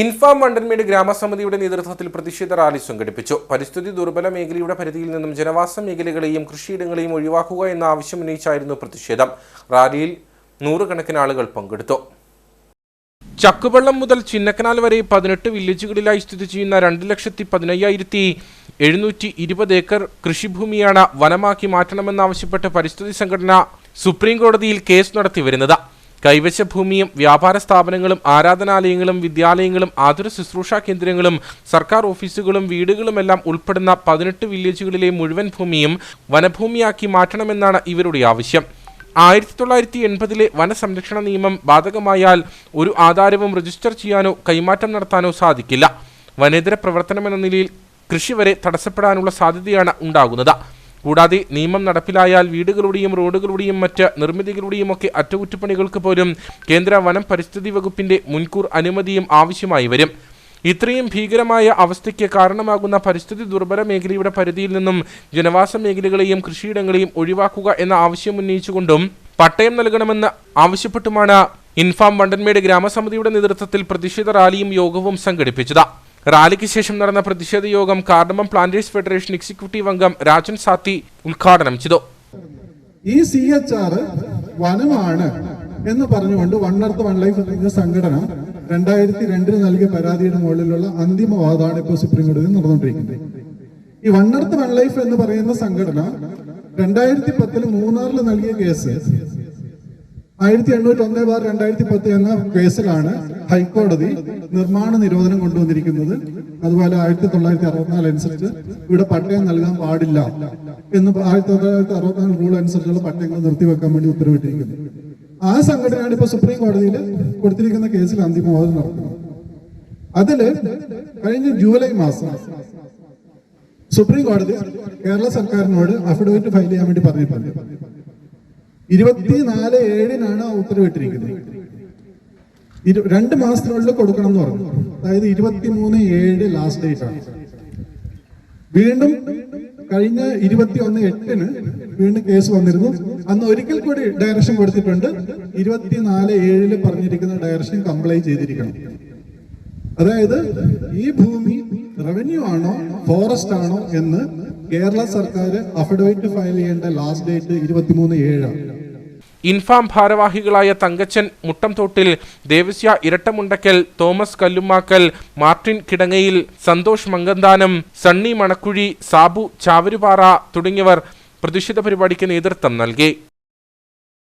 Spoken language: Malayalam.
ഇൻഫാം വണ്ടൻമേട് ഗ്രാമസമിതിയുടെ നേതൃത്വത്തിൽ പ്രതിഷേധ റാലി സംഘടിപ്പിച്ചു. പരിസ്ഥിതി ദുർബല മേഖലയുടെ പരിധിയിൽ നിന്നും ജനവാസ മേഖലകളെയും കൃഷിയിടങ്ങളെയും ഒഴിവാക്കുക എന്ന ആവശ്യം ഉന്നയിച്ചായിരുന്നു പ്രതിഷേധം. റാലിയിൽ നൂറുകണക്കിന് ആളുകൾ പങ്കെടുത്തു. ചക്കുവള്ളം മുതൽ ചിന്നക്കനാൽ വരെ പതിനെട്ട് വില്ലേജുകളിലായി സ്ഥിതി ചെയ്യുന്ന രണ്ട് ലക്ഷത്തി പതിനയ്യായിരത്തി എഴുന്നൂറ്റി ഇരുപത് ഏക്കർ കൃഷിഭൂമിയാണ് വനമാക്കി മാറ്റണമെന്നാവശ്യപ്പെട്ട് പരിസ്ഥിതി സംഘടന സുപ്രീം കോടതിയിൽ കേസ് നടത്തി വരുന്നത്. കൈവശ ഭൂമിയും വ്യാപാര സ്ഥാപനങ്ങളും ആരാധനാലയങ്ങളും വിദ്യാലയങ്ങളും ആതുര ശുശ്രൂഷാ കേന്ദ്രങ്ങളും സർക്കാർ ഓഫീസുകളും വീടുകളുമെല്ലാം ഉൾപ്പെടുന്ന പതിനെട്ട് വില്ലേജുകളിലെ മുഴുവൻ ഭൂമിയും വനഭൂമിയാക്കി മാറ്റണമെന്നാണ് ഇവരുടെ ആവശ്യം. ആയിരത്തി തൊള്ളായിരത്തി എൺപതിലെ വനസംരക്ഷണ നിയമം ബാധകമായാൽ ഒരു ആധാരവും രജിസ്റ്റർ ചെയ്യാനോ കൈമാറ്റം നടത്താനോ സാധിക്കില്ല. വനേതര പ്രവർത്തനമെന്ന നിലയിൽ കൃഷി വരെ തടസ്സപ്പെടാനുള്ള സാധ്യതയാണ് ഉണ്ടാകുന്നത്. കൂടാതെ നിയമം നടപ്പിലായാൽ വീടുകളുടെയും റോഡുകളുടെയും മറ്റ് നിർമ്മിതികളുടെയും ഒക്കെ അറ്റകുറ്റപ്പണികൾക്ക് പോലും കേന്ദ്ര വനം പരിസ്ഥിതി വകുപ്പിന്റെ മുൻകൂർ അനുമതിയും ആവശ്യമായി വരും. ഇത്രയും ഭീകരമായ അവസ്ഥയ്ക്ക് കാരണമാകുന്ന പരിസ്ഥിതി ദുർബല മേഖലയുടെ പരിധിയിൽ നിന്നും ജനവാസ മേഖലകളെയും കൃഷിയിടങ്ങളെയും ഒഴിവാക്കുക എന്ന ആവശ്യം ഉന്നയിച്ചുകൊണ്ടും പട്ടയം നൽകണമെന്ന് ആവശ്യപ്പെട്ടുമാണ് ഇൻഫാം വണ്ടൻമേട് ഗ്രാമസമിതിയുടെ നേതൃത്വത്തിൽ പ്രതിഷേധ റാലിയും യോഗവും സംഘടിപ്പിച്ചത്. റാലിക്ക് ശേഷം നടന്ന പ്രതിഷേധ യോഗം കാർഡമം പ്ലാന്റേഴ്സ് ഫെഡറേഷൻ എക്സിക്യൂട്ടീവ് അംഗം രാജൻ സാത്തി ഉദ്ഘാടനം ചെയ്തു. ഈ സി എച്ച് ആർ വനമാണ് എന്ന് പറഞ്ഞുകൊണ്ട് വൺ എർത്ത് വൺ ലൈഫ് എന്ന സംഘടന രണ്ടായിരത്തി രണ്ടിന് നൽകിയ പരാതിയുടെ മുകളിലുള്ള അന്തിമ വാദമാണ് ഇപ്പോൾ സുപ്രീം കോടതിയിൽ നടന്നുകൊണ്ടിരിക്കുന്നത്. ഈ വൺ എർത്ത് വൺ ലൈഫ് എന്ന് പറയുന്ന സംഘടന രണ്ടായിരത്തി പത്തിൽ മൂന്നാറിൽ നൽകിയ കേസ് ആയിരത്തി എണ്ണൂറ്റി ഒന്ന് ബാർ രണ്ടായിരത്തി പത്ത് എന്ന കേസിലാണ് ഹൈക്കോടതി നിർമ്മാണ നിരോധനം കൊണ്ടുവന്നിരിക്കുന്നത്. അതുപോലെ ആയിരത്തി തൊള്ളായിരത്തി അറുപത്തിനാല് അനുസരിച്ച് ഇവിടെ പട്ടയം നൽകാൻ പാടില്ല എന്ന് ആയിരത്തി തൊള്ളായിരത്തി അറുപത്തിനാല് റൂൾ അനുസരിച്ചുള്ള പട്ടയങ്ങൾ നിർത്തിവെക്കാൻ വേണ്ടി ഉത്തരവിട്ടിരിക്കുന്നത് ആ സംഘടനയാണ് ഇപ്പൊ സുപ്രീം കോടതിയിൽ കൊടുത്തിരിക്കുന്ന കേസിൽ അന്തിമവാദം നടത്തുന്നത്. അതിൽ കഴിഞ്ഞ ജൂലൈ മാസം സുപ്രീം കോടതി കേരള സർക്കാരിനോട് അഫിഡവിറ്റ് ഫയൽ ചെയ്യാൻ വേണ്ടി പറഞ്ഞിട്ടുണ്ട്. ഇരുപത്തിനാല് ഏഴിനാണ് ഉത്തരവിട്ടിരിക്കുന്നത്. രണ്ട് മാസത്തിനുള്ളിൽ കൊടുക്കണം എന്ന് പറഞ്ഞു. അതായത് ഇരുപത്തിമൂന്ന് ഏഴ് ലാസ്റ്റ് ഡേറ്റ് ആണ്. വീണ്ടും കഴിഞ്ഞ ഇരുപത്തി ഒന്ന് എട്ടിന് വീണ്ടും കേസ് വന്നിരുന്നു. അന്ന് ഒരിക്കൽ കൂടി ഡയറക്ഷൻ കൊടുത്തിട്ടുണ്ട്. ഇരുപത്തിനാല് ഏഴിൽ പറഞ്ഞിരിക്കുന്ന ഡയറക്ഷൻ കംപ്ലൈ ചെയ്തിരിക്കണം. അതായത് ഈ ഭൂമി റവന്യൂ ആണോ ഫോറസ്റ്റ് ആണോ എന്ന് കേരള സർക്കാർ അഫിഡവിറ്റ് ഫയൽ ചെയ്യേണ്ട ലാസ്റ്റ് ഡേറ്റ് ഇരുപത്തിമൂന്ന് ഏഴാണ്. ഇൻഫാം ഭാരവാഹികളായ തങ്കച്ചൻ മുട്ടംതോട്ടിൽ ദേവസ്യ ഇരട്ടമുണ്ടക്കൽ തോമസ് കല്ലുമാക്കൽ മാർട്ടിൻ കിടങ്ങയിൽ സന്തോഷ് മങ്കന്താനം സണ്ണി മണക്കുഴി സാബു ചാവരുപാറ തുടങ്ങിയവർ പ്രതിഷേധ പരിപാടിക്ക് നേതൃത്വം നൽകി.